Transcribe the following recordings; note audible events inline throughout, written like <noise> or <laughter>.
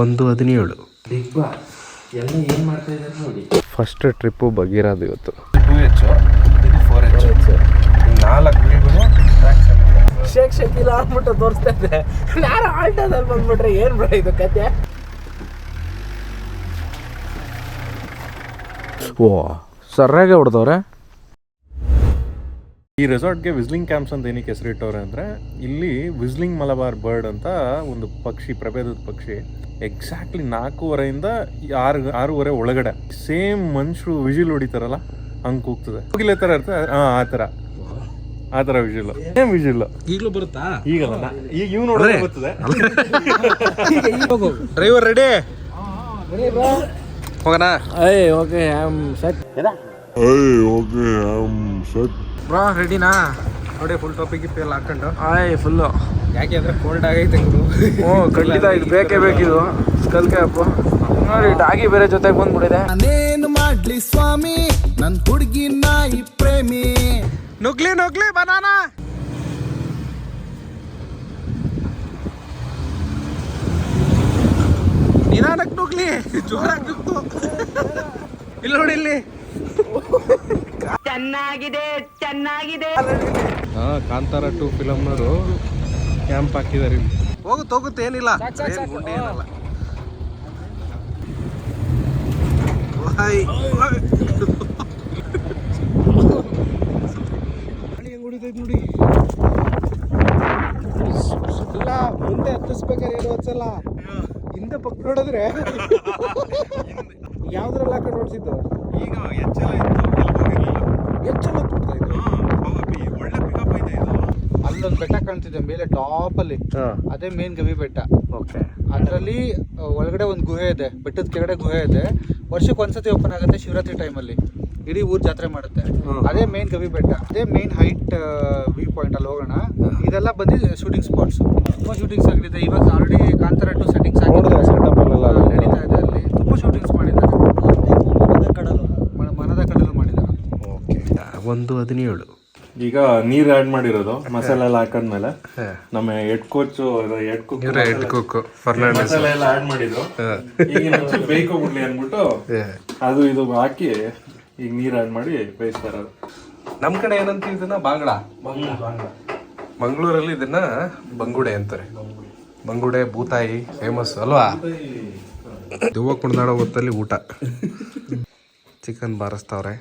ಒಂದು ಹದಿನೇಳು. Big boss ಎಲ್ಲ ಏನು ಮಾಡ್ತಾ ಇದ್ದಾರೆ ನೋಡಿ. ಫಸ್ಟ್ ಟ್ರಿಪ್ಪು ಬಗೀರೋದು ಇವತ್ತು. ಟೂ ಎಚ್ ಇದು ಫೋರ್ ಎಚ್ ನಾಲ್ಕು ವೀಲ್ಗಳು ಶೇಕ್ ಶಕೀಲ ಅಂದ್ಬಿಟ್ಟು ತೋರಿಸ್ತಾ ಇದ್ದೆ ಯಾರು ಆಲ್ಟೋದಲ್ಲಿ ಬಂದ್ಬಿಟ್ರೆ ಏನು ಬಿಡ ಇದು ಕತೆ? ಓ ಸರ್ಯಾಗೆ ಹೊಡೆದವ್ರೆ? ಈ ರೆಸಾರ್ಟ್ಗೆ ವಿಸ್ಲಿಂಗ್ ಕ್ಯಾಂಪ್ಸ್ ಅಂತ ಏನಕ್ಕೆ ಹೆಸರಿಟ್ಟವ್ರೆ ಅಂದರೆ ಇಲ್ಲಿ ವಿಸ್ಲಿಂಗ್ ಮಲಬಾರ್ ಬರ್ಡ್ ಅಂತ ಒಂದು ಪಕ್ಷಿ ಪ್ರಭೇದದ ಪಕ್ಷಿ ಎಕ್ಸಾಕ್ಟ್ಲಿ ನಾಲ್ಕೂವರೆಯಿಂದ ಆರು ಆರೂವರೆ ಒಳಗಡೆ. ಸೇಮ್ ಮನುಷ್ಯರು ವಿಜಿಲ್ ಹೊಡಿತಾರಲ್ಲ ಹಂಗೆ ಕೂಗ್ತದೆ. ಹೋಗಿಲ್ಲ ಥರ ಇರ್ತದೆ? ಹಾಂ ಆ ಥರ ಆ ಥರ ವಿಜಿಲ್. Same vigil. ಈಗಲೂ ಬರುತ್ತಾ? ಈಗಲ್ಲ ಈಗ ಇವ್ ನೋಡಿದ್ರೆ ಗೊತ್ತದೆ. <laughs> Driver ready? ಹೋಗೋಣ. ಏಯ್ okay I am set bro ರೆಡಿನಾ ನೋಡಿ ಫುಲ್ ಟಾಪಿಕ್ ಇತ್ತು ಎಲ್ಲ ಹಾಕೊಂಡು. ಆಯ್ ಫುಲ್ಲು ಯಾಕೆ ಅಂದ್ರೆ ಕೋಲ್ಡ್ ಆಗೈತೆ ಗುರು. ಓ ಖಂಡಿತ ಇದು ಬೇಕೇ ಬೇಕಿದು ಸ್ಕಲ್ ಕ್ಯಾಪ್ ನೋಡಿ ಡಾಗಿ ಬೇರೆ ಜೊತೆಗೆ ಬಂದ್ಬಿಟ್ಟಿದೆ. ನಾನೇನು ಮಾಡ್ಲಿ ಸ್ವಾಮಿ? ನನ್ನ ಹುಡುಗಿ ನಾಯಿ ಪ್ರೇಮಿ. ನುಗ್ಲಿ ನುಗ್ಲಿ ಬನಾನ ನಿಧಾನಕ್ಕೆ ನುಗ್ಲಿ. ಜೋರಾಗಿ ನುಗ್ತು ಇಲ್ಲಿ ನೋಡಿ ಇಲ್ಲಿ. ಚೆನ್ನಾಗಿದೆ ಚೆನ್ನಾಗಿದೆ. ಹಾ ಕಾಂತಾರ ಟೂ ಫಿಲಮ್ನವರು ಕ್ಯಾಂಪ್ ಹಾಕಿದ್ದಾರೆ ಇಲ್ಲಿ. ಹೋಗುತ್ತೆ ಹೋಗುತ್ತೆ ಏನಿಲ್ಲ. ಏನ್ ಗುಂಡಿ ಏನಲ್ಲ. ಓಯ್. ನೋಡಿ. ಇಲ್ಲ ಮುಂದೆ ಹತ್ತಿಸ್ಬೇಕಾದ್ರೆ ಏನು ಹಚ್ಚಲ್ಲ ಹಿಂದೆ ಪಕ್ಕ ನೋಡಿದ್ರೆ <laughs> ಯಾವ್ದ್ರಲ್ಲಿ ಹಾಕೊಂಡು ನೋಡ್ಸಿದ್ದು ಈಗ ಎಚ್ಚಲ ಇತ್ತು ಎಚ್ಚೆಲ್ಲ ಕೊಡ್ತಾ ಇದ್ರು ಒಳ್ಳೆ ಪಿಕಪ್ ಐತೆ ಇದು. ಅಲ್ಲೊಂದು ಬೆಟ್ಟ ಕಾಣ್ತಿದೆ ಮೇಲೆ ಟಾಪ್ ಅಲ್ಲಿ ಅದೇ ಮೇನ್ ಗವಿ ಬೆಟ್ಟ. ಓಕೆ. ಅದರಲ್ಲಿ ಒಳಗಡೆ ಒಂದು ಗುಹೆ ಇದೆ ಬೆಟ್ಟದ ಕೆಳಗಡೆ ಗುಹೆ ಇದೆ. ವರ್ಷಕ್ಕೆ ಒಂದ್ಸತಿ ಓಪನ್ ಆಗುತ್ತೆ ಶಿವರಾತ್ರಿ ಟೈಮಲ್ಲಿ ಇಡೀ ಊರ್ ಜಾತ್ರೆ ಮಾಡುತ್ತೆ. ಅದೇ ಮೇನ್ ಗವಿ ಬೆಟ್ಟ. ಅದೇ ಮೇನ್ ಹೈಟ್ ವ್ಯೂ ಪಾಯಿಂಟ್ ಅಲ್ಲಿ ಹೋಗೋಣ. ಇದೆಲ್ಲ ಬಂದು ಶೂಟಿಂಗ್ ಸ್ಪಾಟ್ಸ್ ತುಂಬಾ ಶೂಟಿಂಗ್ಸ್ ಆಗಿದೆ. ಇವಾಗ ಆಲ್ರೆಡಿ ಕಾಂತಾರ ಟು ಸೆಟ್ಟಿಂಗ್ಸ್ ನೋಡಿದೆ setup ಅಲ್ಲೆಲ್ಲ ಅದು. ನಡೀತಾ ಇದೆ ಅಲ್ಲಿ ತುಂಬಾ ಶೂಟಿಂಗ್ಸ್ ಮಾಡಿದ್ದಾರೆ ಮನದ ಕಡಲು ಮ- ಮನದ ಕಡಲು ಮಾಡಿದ್ದಾರೆ ಓಕೆ ಒಂದು ಹದಿನೇಳು. ಈಗ ನೀರು ಆಡ್ ಮಾಡಿರೋದು ಮಸಾಲೆ ಎಲ್ಲ ಹಾಕದ್ಮೇಲೆ ನಮ್ಮ head coach head cook head cook ಮಸಾಲೆ ಎಲ್ಲ ಆ್ಯಡ್ ಮಾಡಿದ್ರು. ಈಗ ಬೇಕು ಬೇಯ್ಕೊಬಿಡ್ಲಿ ಅಂದ್ಬಿಟ್ಟು ಅದು ಇದು ಹಾಕಿ ಈಗ ನೀರು ಆಡ್ ಮಾಡಿ ಬೇಯಿಸ್ತಾ ಇರೋದು ನಮ್ಮ ಕಡೆ ಏನಂತ ಇದನ್ನ? ಬಾಂಗ್ಡ ಮಂಗಳೂರಲ್ಲಿ ಇದನ್ನ ಬಂಗುಡೆ ಅಂತಾರೆ. ಬಂಗುಡೆ ಬೂತಾಯಿ ಫೇಮಸ್ ಅಲ್ವಾ? ದೆವ್ವ ಕುಣಿದಾಡೋ ಹೊತ್ತಲ್ಲಿ ಊಟ. <laughs> ಚಿಕನ್ ಬಾರಿಸ್ತಾವ್ರೆ.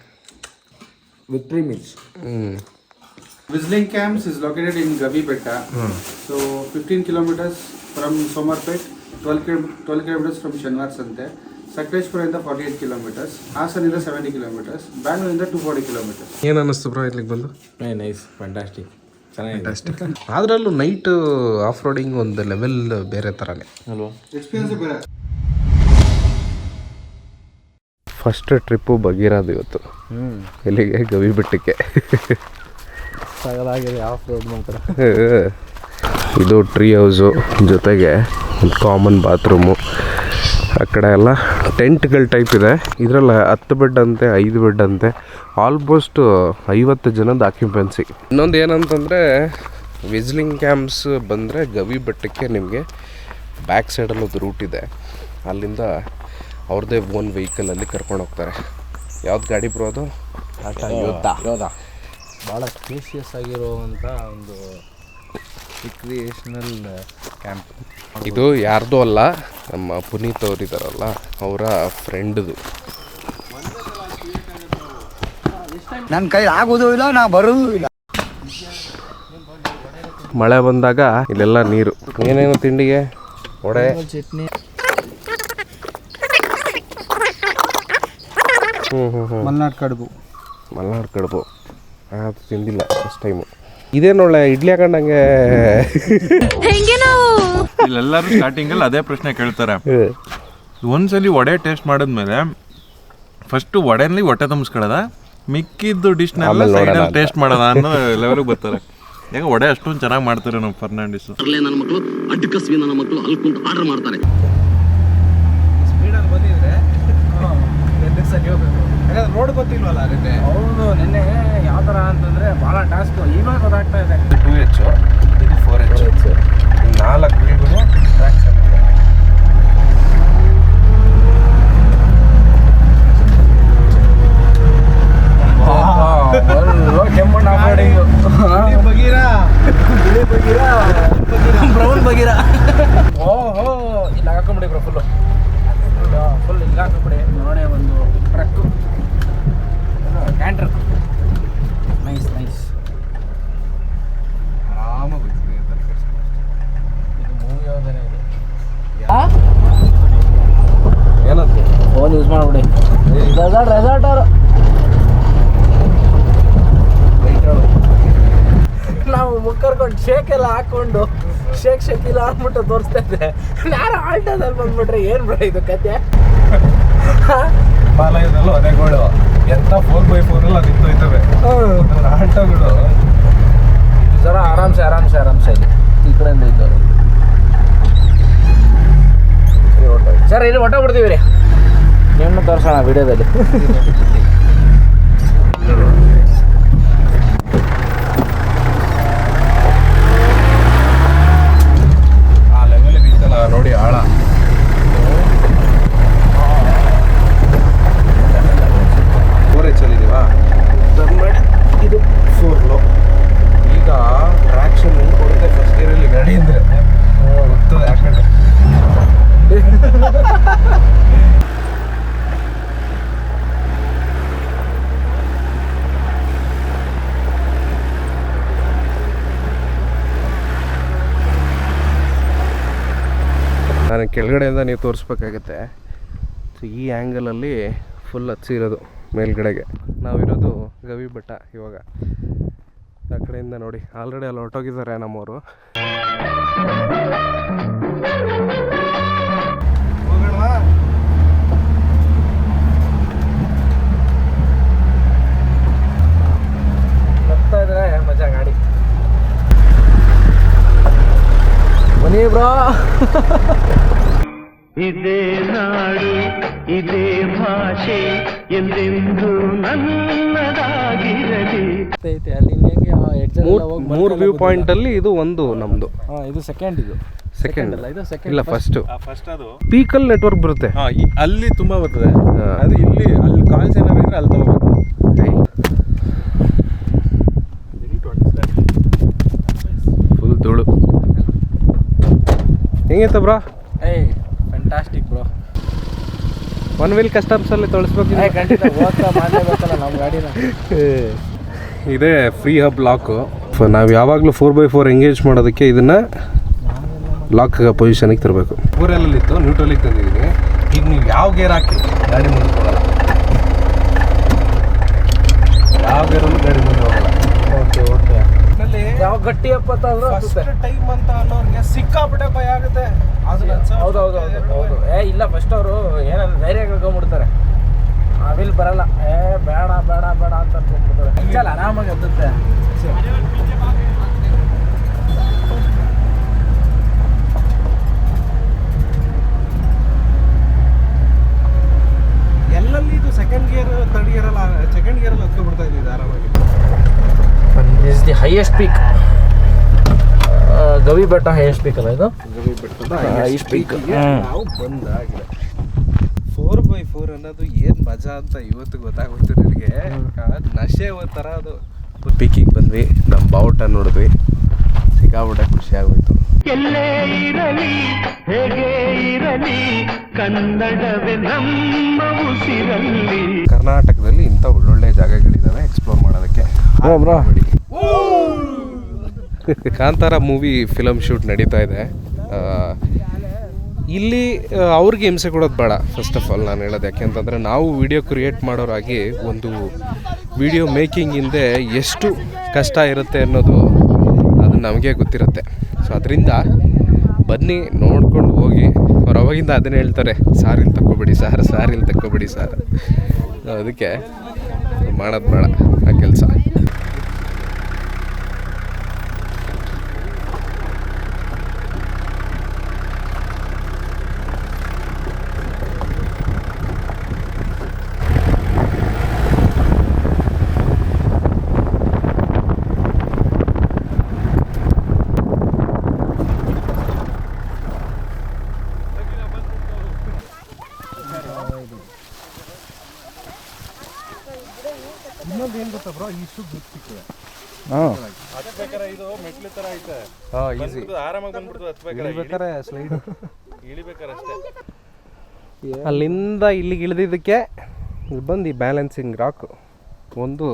with three meals. Hmm. Whistling mm. Camps is located in Gabi Petta. Mm. So 15 kilometers from Somarpet, 12, 12 kilometres from Shanwar ಸಂತೆ ಸಕ್ರೇಶ್ಪುರ ಇಂದ ಫಾರ್ಟಿ ಏಟ್ ಕಿಲೋಮೀಟರ್ಸ್ ಹಾಸನ ಇಂದ ಸೆವೆಂಟಿ ಕಿಲೋಮೀಟರ್ಸ್ ಬ್ಯಾಂಗ್ಳೂರ್ ಇಂದ ಟೂ ಫಾರ್ಟಿ ಕಿಲೋಮೀಟರ್ ಏನ್ ಅನಿಸ್ತು ಬ್ರೋ ಇಲ್ಲಿಗೆ ಬಂದು ನೈ ನೈಸ್ ಫ್ಯಾಂಟಾಸ್ಟಿಕ್ ಚೆನ್ನಾಗಿ ಅದರಲ್ಲೂ ನೈಟ್ ಆಫ್ ರೋಡಿಂಗ್ ಒಂದು ಲೆವೆಲ್ ಬೇರೆ ತರಾನೇ ಅಲ್ವಾ ಎಕ್ಸ್ಪೀರಿಯನ್ಸ್ ಬೇರೆ ಫಸ್ಟ್ ಟ್ರಿಪ್ಪು ಬಗೀರೋದು ಇವತ್ತು. ಎಲ್ಲಿಗೆ? ಗವಿ ಬೆಟ್ಟಕ್ಕೆ. ಇದು ಟ್ರೀ ಹೌಸು ಜೊತೆಗೆ ಒಂದು ಕಾಮನ್ ಬಾತ್ರೂಮು ಆ ಕಡೆ ಎಲ್ಲ ಟೆಂಟ್ಗಳ ಟೈಪ್ ಇದೆ. ಇದರಲ್ಲಿ ಹತ್ತು ಬೆಡ್ ಅಂತೆ ಐದು ಬೆಡ್ ಅಂತೆ. ಆಲ್ಮೋಸ್ಟ್ ಐವತ್ತು ಜನದ ಆಕ್ಯುಪೆನ್ಸಿ ಇನ್ನೊಂದು ಏನಂತಂದರೆ ವಿಸ್ಲಿಂಗ್ ಕ್ಯಾಂಪ್ಸ್ ಬಂದರೆ ಗವಿ ಬೆಟ್ಟಕ್ಕೆ ನಿಮಗೆ ಬ್ಯಾಕ್ ಸೈಡಲ್ಲಿ ಒಂದು ರೂಟ್ ಇದೆ. ಅಲ್ಲಿಂದ ಅವ್ರದ್ದೇ ಓನ್ ವೆಹಿಕಲಲ್ಲಿ ಕರ್ಕೊಂಡು ಹೋಗ್ತಾರೆ. ಯಾವ್ದು ಗಾಡಿ ಬರೋದು ಯೋಧ ಯೋಧ ಭಾಳ ಸ್ಪೇಷಿಯಸ್ ಆಗಿರುವಂಥ ಒಂದು ರಿಕ್ರಿಯೇಷನಲ್ ಕ್ಯಾಂಪ್ ಇದು ಯಾರ್ದು ಅಲ್ಲ ನಮ್ಮ ಪುನೀತ್ ಅವ್ರು ಇದಾರಲ್ಲ ಅವರ ಫ್ರೆಂಡ್ದು ನನ್ನ ಕೈ ಆಗೋದು ಇಲ್ಲ ನಾ ಬರೋದು ಇಲ್ಲ. ಮಳೆ ಬಂದಾಗ ಇಲ್ಲೆಲ್ಲ ನೀರು. ಏನೇನು ತಿಂಡಿಗೆ? ಒಡೆ ಚಟ್ನಿ. ಮಲ್ನಾಡ್ ಕಡುಬು. ಮಲ್ನಾಡು ಕಡುಬು. ಅದು ತಿಂದಿಲ್ಲ ಫಸ್ಟ್ ಟೈಮು ಇದೇನೊಳ್ಳೆ ಇಡ್ಲಿ ಹಾಕೊಂಡಂಗೆ. ಇಲ್ಲೆಲ್ಲರೂ ಸ್ಟಾರ್ಟಿಂಗ್ ಅಲ್ಲಿ ಅದೇ ಪ್ರಶ್ನೆ ಕೇಳ್ತಾರೆ. ಒಂದ್ಸಲಿ ವಡೆ ಟೇಸ್ಟ್ ಮಾಡಿದ್ಮೇಲೆ ಫಸ್ಟ್ ವಡೆನಲ್ಲಿ ಹೊಟ್ಟೆ ತುಂಬಿಸ್ಕೊಳ್ಳೋದ? ಮಿಕ್ಕಿದ್ದು ಡಿಶ್ ಸೈಡಲ್ಲಿ ಟೇಸ್ಟ್ ಮಾಡೋದ ಅನ್ನೋ ಲೆವೆಲ್ಗೆ ಬರ್ತಾರೆ. ಯಾಕೆ ವಡೆ ಅಷ್ಟೊಂದು ಚೆನ್ನಾಗಿ ಮಾಡ್ತಾರೆ ನಮ್ಮ ಫರ್ನಾಂಡಿಸ್. ನನ್ನ ಮಕ್ಕಳು ಅಡ್ಡಕಸ್ವಿ ನನ್ನ ಮಕ್ಕಳು ಅಲ್ಲಿ ಕುಂತು ಆರ್ಡರ್ ಮಾಡ್ತಾರೆ. ರೋಡ್ ಗೊತ್ತಿಲ್ವಲ್ಲ ಅದಕ್ಕೆ ಹೌದು ನಿನ್ನೆ ಯಾವ ಥರ ಅಂತಂದರೆ ಭಾಳ ಟಾಸ್ಕ್ ಇವಾಗ ಗೊತ್ತಾಗ್ತಾ ಇದೆ. ಟೂ ಎಚ್ ಇದು ಫೋರ್ ಎಚ್ ನಾಲ್ಕು ವೀಲ್ಗಳು ಟ್ರ್ಯಾಕ್ಷನ್ ಇದೆ ಹಾಕ್ಬಿಡಿ ಬ್ರೋ ಫುಲ್ಲು ಫುಲ್ ಈಗ ಹಾಕ್ಬಿಡಿ ನೋಡಿ ಒಂದು truck can truck nice nice ಆರಾಮಾಗಿ ಹೋಗ್ತೀವಿ ಇದು ಮೂವಿ ಯಾವ್ದೇನೆ ಇದೆ ಏನಂತ ಫೋನ್ ಯೂಸ್ ಮಾಡ್ಬಿಡಿ. ರೆಸಾರ್ಟ್ ರೆಸಾರ್ಟ್ ಅವರು. ನಾವು ಮುಕ್ಕರ್ಕೊಂಡು ಶೇಕ್ ಎಲ್ಲ ಹಾಕೊಂಡು ಶೇಕ್ ಶೇಕ್ ಇಲ್ಲ ಅಂದ್ಬಿಟ್ಟು ತೋರಿಸ್ತಾ ಇದ್ದೆ. ಯಾರು ಆಲ್ಟೋದಲ್ಲಿ ಬಂದ್ಬಿಟ್ರೆ ಏನು ಬಿಡ ಇದು ಕತೆ? ಹಿಮಾಲಯದಲ್ಲೂ ಅನೆಗಳು ಎಂತ ಫೋರ್ ಬೈ ಫೋರ್ ಎಲ್ಲ ನಿಂತೋಯ್ತವೆ. ಆಟೋಗಳು ಜರ ಆರಾಮ್ಸೆ ಆರಾಮ್ಸೆ ಆರಾಮ್ಸೆ ಇಲ್ಲಿ. ಈ ಕಡೆಯಿಂದ ಇದ್ದವರು. ಸರ್ ಇಲ್ಲಿ ಹೊಟ್ಟೆ ಬಿಡ್ತೀವಿ ರೀ. ತೋರಿಸೋಣ ವಿಡಿಯೋದಲ್ಲಿ <laughs> ಆ ಲೆವೆಲ್ ಇತ್ತಲ್ಲ ನೋಡಿ ಆಳ ಫೋರ್ ಎಚ್ ಅಲ್ಲಿ ಇದೀವಾ ಇದು ಫೋರ್ ಲೋ ಈಗ ಟ್ರಾಕ್ಷನ್ ಕೊಡುತ್ತೆ ಫಸ್ಟ್ ಗೇರಲ್ಲಿ ಗಾಡಿ ಅಂದ್ರೆ ಗೊತ್ತದೆ ಯಾಕಂದ್ರೆ ನಾನು ಕೆಳಗಡೆಯಿಂದ ನೀವು ತೋರಿಸ್ಬೇಕಾಗತ್ತೆ. ಸೊ ಈ ಆ್ಯಂಗಲಲ್ಲಿ ಫುಲ್ ಹಚ್ಚಿರೋದು ಮೇಲ್ಗಡೆಗೆ. ನಾವಿರೋದು ಗವಿ ಬೆಟ್ಟ ಇವಾಗ. ಆ ಕಡೆಯಿಂದ ನೋಡಿ. ಆಲ್ರೆಡಿ ಅಲ್ಲಿ ಹೊರಟೋಗಿದ್ದಾರೆ ನಮ್ಮವರು. ಮಜಾ ಗಾಡಿ. ಬನ್ನಿ ಬ್ರೋ. <laughs> ಇದೇ ನಾಡು ಇದೇ ಭಾಷೆ ಎಂದೆಂದು ನನ್ನದಾಗಿರಲಿ. ಅಲ್ಲಿ ಮೂರು ವ್ಯೂ ವ್ಯೂ ಪಾಯಿಂಟಲ್ಲಿ ಇದು ಒಂದು ನಮ್ಮದು ಹಾಂ ಇದು ಸೆಕೆಂಡ್ ಇದು. ಸೆಕೆಂಡ್ ಅಲ್ಲ ಇದು ಸೆಕೆಂಡ್ ಇಲ್ಲ ಫಸ್ಟ್ ಫಸ್ಟ್ ಅದು. ಪೀಕಲ್ ನೆಟ್ವರ್ಕ್ ಬರುತ್ತೆ. ಹಾ, ಅಲ್ಲಿ ತುಂಬಾ ಬರ್ತದೆ. ಅದು ಇಲ್ಲಿ ಅಲ್ಲಿ ಕಾಲ್ಸ್ ಸೆಂಟರ್ ಇದ್ರೆ ಅಲ್ಲಿ ತಗೋಬೇಕು. ಫುಲ್ ಧೂಳು. Bro? Fantastic bro one wheel ಕಸ್ಟಮ್ಸಲ್ಲಿ ತೊಳಸ್ಬೇಕು ಮಾಡಲೇಬೇಕಲ್ಲ ನಮ್ಮ ಗಾಡಿನ. <laughs> ಇದೇ ಫ್ರೀ ಹಬ್ ಲಾಕು ನಾವು ಯಾವಾಗಲೂ ಫೋರ್ ಬೈ ಫೋರ್ ಎಂಗೇಜ್ ಮಾಡೋದಕ್ಕೆ ಇದನ್ನು ಲಾಕ್ ಪೊಸಿಷನಿಗೆ ತರಬೇಕು. ಊರಲ್ಲಿತ್ತು ನ್ಯೂಟ್ರಲಿಗೆ ತಂದಿದ್ದೀನಿ. ಈಗ ನೀವು ಯಾವ ಗೇರ್ ಹಾಕಿ ಗಾಡಿ ಮುಂದೆ ಯಾವ ಗೇರ್ ಗಾಡಿ ಮುಂದೆ ಹೋಗಲ್ಲ ಓಕೆ ಓಕೆ ಯಾವ ಗಟ್ಟಿ ಅಪ್ಪತ್ತಾದ್ರೂ ಟೈಮ್ ಅಂತ ಅನ್ನೋರಿಗೆ ಸಿಕ್ಕಾಪಟ್ಟೆ ಭಯ ಆಗುತ್ತೆ. ಹೌದು ಹೌದು ಹೌದು ಹೌದು. ಏ ಇಲ್ಲ ಫಸ್ಟ್ ಅವರು ಏನಾದ್ರು ಧೈರ್ಯ ಕಳ್ಕೊಂಡ್ಬಿಡ್ತಾರೆ. ಆಮೇಲೆ ಬರಲ್ಲ. ಏ ಬೇಡ ಬೇಡ ಬೇಡ ಅಂತ ಅನ್ಕೊಂಡ್ಬಿಡ್ತಾರೆ ಚಲ ಆರಾಮಾಗಿ ಹತ್ತುತ್ತೆ ಎಲ್ಲಲ್ಲಿ ಇದು ಸೆಕೆಂಡ್ ಗಿಯರ್ ತರ್ಡ್ ಇಯರ್ ಅಲ್ಲ ಸೆಕೆಂಡ್ ಗಿಯರ್ ಅಲ್ಲಿ ಹತ್ಕೊಂಡ್ಬಿಡ್ತಾ ಇದ್ದೀವಿ ಆರಾಮಾಗಿ? Is the highest peak Gavi Betta highest peak ಅಲ್ಲ ಇದು? ಇಷ್ಟು ಪೀಕಿಗೆ ನಾವು ಬಂದಾಗಿದೆ. ಫೋರ್ ಬೈ ಫೋರ್ ಅನ್ನೋದು ಏನು ಮಜಾ ಅಂತ ಇವತ್ತು ಗೊತ್ತಾಗ್ಬಿಡ್ತು ನನಗೆ? ಅದ್ ನಶೆ ಒಂಥರ ಅದು. ಪೀಕಿಗೆ ಬಂದ್ವಿ. ನಮ್ಮ ಬಾವುಟ ನೋಡಿದ್ವಿ. ಸಿಕ್ಕಾಬಿಟ್ಟೆ ಖುಷಿ ಆಗೋಯ್ತು. ಎಲ್ಲೇ ಇರಲಿ ಹೇಗೆ ಇರಲಿ ಕನ್ನಡವೇ ನಮ್ಮ ಉಸಿರಲ್ಲಿ. ಕರ್ನಾಟಕದಲ್ಲಿ ಇಂಥ ಒಳ್ಳೊಳ್ಳೆ ಜಾಗಗಳಿದ್ದಾವೆ ಎಕ್ಸ್ಪ್ಲೋರ್ ಮಾಡೋದಕ್ಕೆ. <laughs> ಕಾಂತಾರ ಮೂವಿ ಫಿಲಮ್ ಶೂಟ್ ನಡೀತಾ ಇದೆ. ಇಲ್ಲಿ ಅವ್ರಿಗೆ ಹಿಂಸೆ ಕೊಡೋದು ಬೇಡ ಫಸ್ಟ್ ಆಫ್ ಆಲ್ ನಾನು ಹೇಳೋದು. ಯಾಕೆಂತಂದರೆ ನಾವು ವಿಡಿಯೋ ಕ್ರಿಯೇಟ್ ಮಾಡೋರಾಗಿ ಒಂದು ವಿಡಿಯೋ ಮೇಕಿಂಗ್ ಹಿಂದೆ ಎಷ್ಟು ಕಷ್ಟ ಇರುತ್ತೆ ಅನ್ನೋದು ಅದು ನಮಗೆ ಗೊತ್ತಿರುತ್ತೆ. ಸೊ ಅದರಿಂದ ಬನ್ನಿ, ನೋಡ್ಕೊಂಡು ಹೋಗಿ. ಅವ್ರು ಅವಾಗಿಂದ ಅದನ್ನೇ ಹೇಳ್ತಾರೆ ಸಾರಿಲ್ ತಕ್ಕೊಬಿಡಿ ಸಾರ್ ಸಾರಿಲ್ ತಕ್ಕೊಬಿಡಿ ಸಾರ್. ಅದಕ್ಕೆ ಮಾಡೋದು ಬೇಡ, ಆ ಕೆಲಸ. ಇದು ಮೆಟ್ಲು ತರ ಐತೆ. ಹಾಂ ಈಸಿ ಆರಾಮಾಗಿ ಸ್ಲೈಡ್ ಅಲ್ಲಿಂದ ಇಲ್ಲಿಗೆ ಇಳಿದಿದ್ದಕ್ಕೆ ಇಲ್ಲಿ ಬಂದು ಈ ಬ್ಯಾಲೆನ್ಸಿಂಗ್ ರಾಕ್ ಒಂದು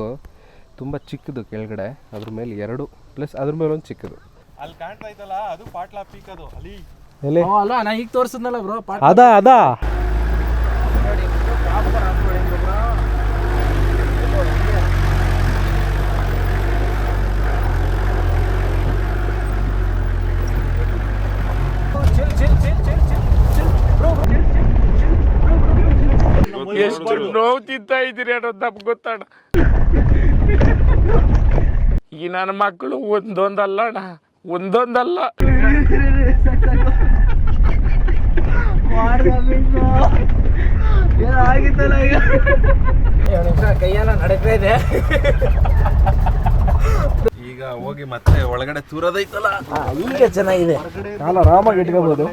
ತುಂಬ ಚಿಕ್ಕದು ಕೆಳಗಡೆ ಅದ್ರ ಮೇಲೆ ಎರಡು ಪ್ಲಸ್ ಅದ್ರ ಮೇಲೆ ಒಂದು ಚಿಕ್ಕದು. ಅಲ್ಲಿ ಕಾಣ್ತಾ ಇದ್ದಲ್ಲ ಅದು ಪಾಟ್ಲಾ ಪೀಕ್ ಅದು ಅಲ್ಲಿ. ಎಲ್ಲಿ? ಅಲ್ಲ ನಾ ಈಗ ತೋರಿಸಿದ್ನಲ್ಲ ಬ್ರೋ ಅದಾ ಅದಾ? ಎಷ್ಟು ನೋವು ತಿಂತ ಇದ್ದೀರಿ ಅನ್ನೋದು ನಮ್ಗೆ ಗೊತ್ತಣ್ಣ. ಈ ನನ್ನ ಮಕ್ಕಳು ಒಂದೊಂದಲ್ಲ ಅಣ್ಣ ಒಂದೊಂದಲ್ಲ. ಕೈಯೆಲ್ಲ ನಡೀತಾ ಇದೆ. ಈಗ ಹೋಗಿ ಮತ್ತೆ ಒಳಗಡೆ ತೂರದೈತಲ್ಲ? ಈಗ ಚೆನ್ನಾಗಿದೆ. ಕಾಲ ಆರಾಮಾಗಿ ಇಟ್ಕೋಬಹುದು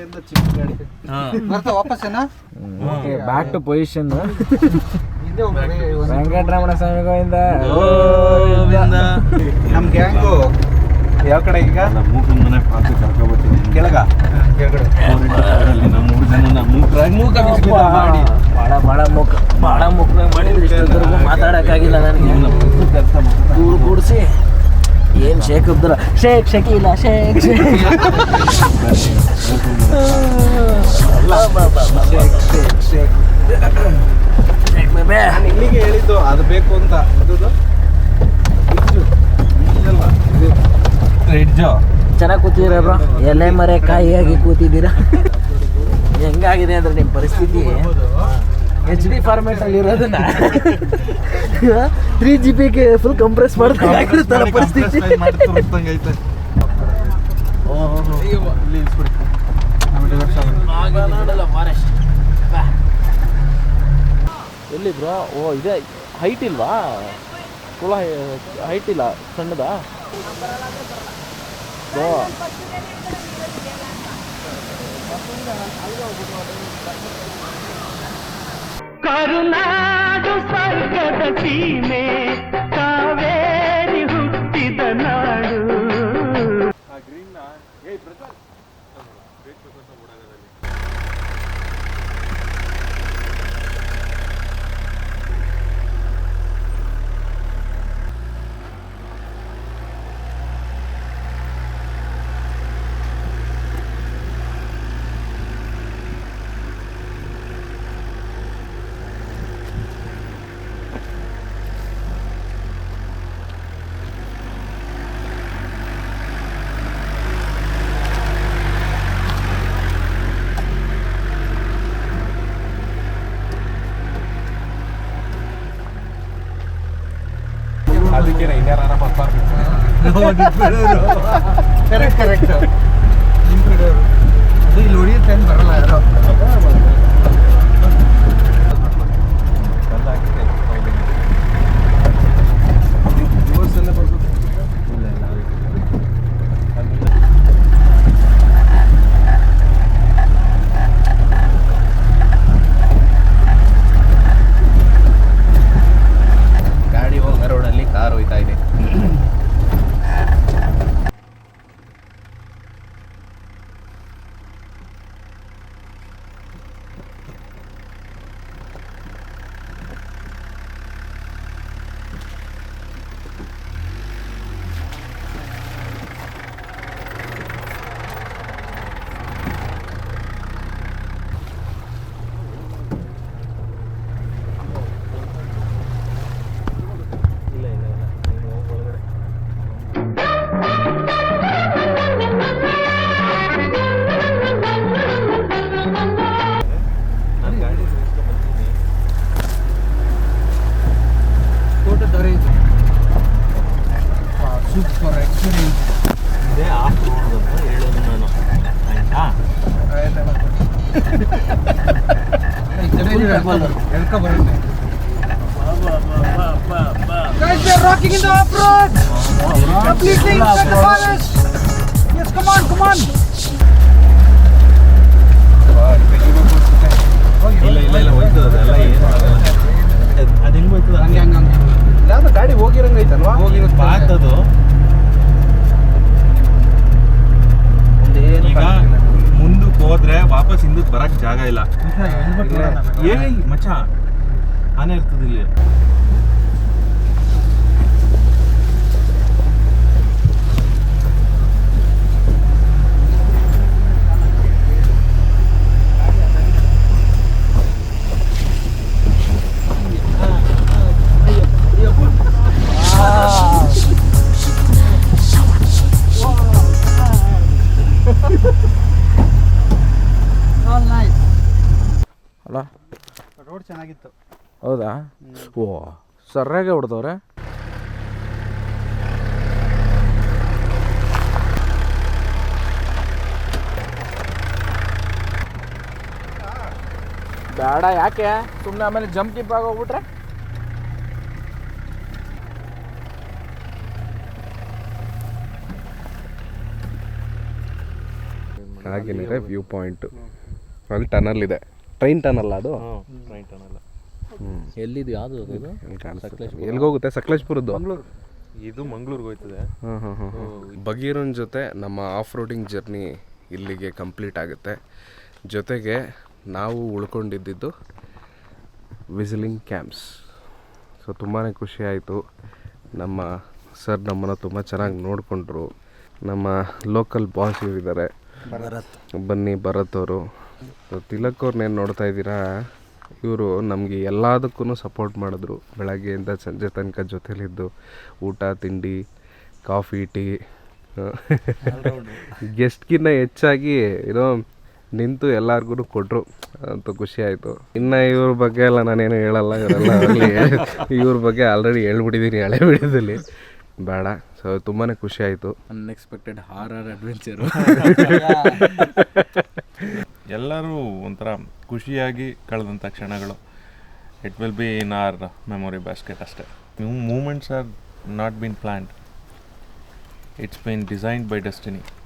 ಬರ್ತಾ ವಾಪಸ್ ಏನಾ? Back to position Venkataramana Swami Govinda. ನಮ್ಮ ಗ್ಯಾಂಗು ಯಾವ ಕಡೆ ಈಗ? ಮೂಕನ್ ಮನೆ ಪಾತ್ರ ಕರ್ಕೊಬತ್ತೀನಿ. ಕೆಳಗ. ನಮ್ಮ ಮೂರು ಜನ ಮೂಕ ಮಾಡಿ. ಬಹಳ ಬಹಳ ಮುಖ ಭಾಳ ಮುಖ ಮಾಡಿದ್ರೆ ಇಷ್ಟೊತ್ತರೆಗೂ ಮಾತಾಡಕ್ಕಾಗಿಲ್ಲ ನನಗೆ. ಕೆಲಸ ಕೂಡಿಸಿ. ಏನ್ ಶೇಕ್ ಅಬ್ದುಲ್ಲ ಶೇಕ್ ಶಕೀಲ ಶೇಖ್ ಬೇಬೆ ಇಲ್ಲಿಗೆ ಹೇಳಿದ್ದು ಅದು ಬೇಕು ಅಂತ. ಚೆನ್ನಾಗಿ ಕೂತಿದ್ದೀರಾ ಎಲೆ ಮರೆ ಕಾಯಿಯಾಗಿ ಕೂತಿದ್ದೀರಾ? ಹೆಂಗಾಗಿದೆ ಅಂದ್ರೆ ನಿಮ್ಮ ಪರಿಸ್ಥಿತಿ? ಎಚ್ ಡಿ ಫಾರ್ಮೇಟ್ ಅಲ್ಲಿ ಇರೋದನ್ನ <laughs> ತ್ರೀ ಜಿ ಬಿಗೆ ಫುಲ್ ಕಂಪ್ರೆಸ್ ಮಾಡ್ತಾ ಪರಿಸ್ಥಿತಿ. ಎಲ್ಲಿ ಬ್ರೋ ಓ ಇದೆ. ಹೈಟ್ ಇಲ್ವಾ? ಕುಲ ಹೈಟ್ ಇಲ್ಲ. ಸಣ್ಣದಾ? ಬ್ರೋ ಕರುನಾಡು ಸ್ವರ್ಗದ ಸೀಮೆ ಕಾವೇರಿ ಹುಟ್ಟಿದ ನಾಡು. ಅದಕ್ಕೆ ಇಲ್ಲಾರ ಬರ್ಬಾರ್ದು ಕರೆಕ್ಟ್ ಕರೆಕ್ಟ್ ಅದು ಇಲ್ಲಿ ಹೊಡಿಯುತ್ತೆ ಬರಲ್ಲ ಯಾರೋ. ಎಳ್ಕೊ ಬರುತ್ತೆ ಇಲ್ಲ ಇಲ್ಲ ಇಲ್ಲ ಹೋಯ್ತದ ಅದೆಲ್ಲ ಏನು ಅದು ಹೆಂಗ್ ಹೋಯ್ತದ ಹಂಗೆ ಹಂಗೆ ಹಂಗೆ ಯಾವ್ದು ಗಾಡಿ ಹೋಗಿರಂಗ ಐತಲ್ವಾ ಹೋಗಿರುತ್ತೆ ಪಾತದು ಈಗ ಮುಂದಕ್ಕೆ ಹೋದ್ರೆ ವಾಪಸ್ ಹಿಂದಕ್ಕೆ ಬರಕ್ ಜಾಗ ಇಲ್ಲ. ಏ ಮಚ್ಚ. ಆನೆ ಇರ್ತದೆ ಇಲ್ಲಿ. ಚೆನ್ನಾಗಿತ್ತು. ಹೌದಾ? ಓ ಸರ್ರಾಗೆ ಹೊಡೆದವ್ರೆ? ಬೇಡ ಯಾಕೆ? ಸುಮ್ಮನೆ ಆಮೇಲೆ ಜಂಪ್ ಗಿಪ್ ಆಗೋಗ್ಬಿಟ್ರೆ? ಹಾಗೇನಿದೆ ವ್ಯೂ ಪಾಯಿಂಟು. ಅಲ್ಲಿ ಟನಲ್ ಇದೆ. ಟ್ರೈನ್ ಟನಲ್ ಅದು? ಟ್ರೈನ್ ಟನಲ್ ಎಲ್ಲಿದು ಯಾವುದು ಅದು? ಎಲ್ಲಿಗೋಗುತ್ತೆ ಸಕಲೇಶ್ಪುರದ್ದು? ಇದು ಮಂಗ್ಳೂರ್ಗೆ ಹೋಯ್ತದೆ. ಹಾಂ ಹಾಂ ಹಾಂ ಬಗೀರನ್ ಜೊತೆ ನಮ್ಮ ಆಫ್ ರೋಡಿಂಗ್ ಜರ್ನಿ ಇಲ್ಲಿಗೆ ಕಂಪ್ಲೀಟ್ ಆಗುತ್ತೆ. ಜೊತೆಗೆ ನಾವು ಉಳ್ಕೊಂಡಿದ್ದು ವಿಸಿಲಿಂಗ್ ಕ್ಯಾಂಪ್ಸ್. ಸೊ ತುಂಬಾ ಖುಷಿ ಆಯಿತು. ನಮ್ಮ ಸರ್ ನಮ್ಮನ್ನು ತುಂಬ ಚೆನ್ನಾಗಿ ನೋಡಿಕೊಂಡ್ರು. ನಮ್ಮ ಲೋಕಲ್ ಬಾಸ್ ಇವರಿದ್ದಾರೆ. ಬನ್ನಿ ಭರತ್ ಅವರು. ತಿಲಕ್ ಅವ್ರನ್ನೇನು ನೋಡ್ತಾ ಇದ್ದೀರಾ? ಇವರು ನಮಗೆ ಎಲ್ಲದಕ್ಕೂ ಸಪೋರ್ಟ್ ಮಾಡಿದ್ರು. ಬೆಳಗ್ಗೆಯಿಂದ ಸಂಜೆ ತನಕ ಜೊತೆಲಿದ್ದು ಊಟ ತಿಂಡಿ ಕಾಫಿ ಟೀ ಗೆಸ್ಟ್ಗಿನ್ನ ಹೆಚ್ಚಾಗಿ ಏನೋ ನಿಂತು ಎಲ್ಲರಿಗೂ ಕೊಟ್ಟರು ಅಂತ ಖುಷಿ ಆಯಿತು. ಇನ್ನು ಇವ್ರ ಬಗ್ಗೆ ಎಲ್ಲ ನಾನೇನು ಹೇಳಲ್ಲ ಇವರೆಲ್ಲ <laughs> ಇವ್ರ ಬಗ್ಗೆ ಆಲ್ರೆಡಿ ಹೇಳ್ಬಿಟ್ಟಿದ್ದೀನಿ ಹಳೆ ವಿಡಿಯೋದಲ್ಲಿ. ಬೇಡ. ಸೊ ತುಂಬಾ ಖುಷಿ ಆಯಿತು. ಅನ್ಎಕ್ಸ್ಪೆಕ್ಟೆಡ್ ಹಾರರ್ ಅಡ್ವೆಂಚರು ಎಲ್ಲರೂ ಒಂಥರ ಖುಷಿಯಾಗಿ ಕಳೆದಂಥ ಕ್ಷಣಗಳು. It will be in our memory basket ಅಷ್ಟೇ. Moments are not been planned it's been designed by destiny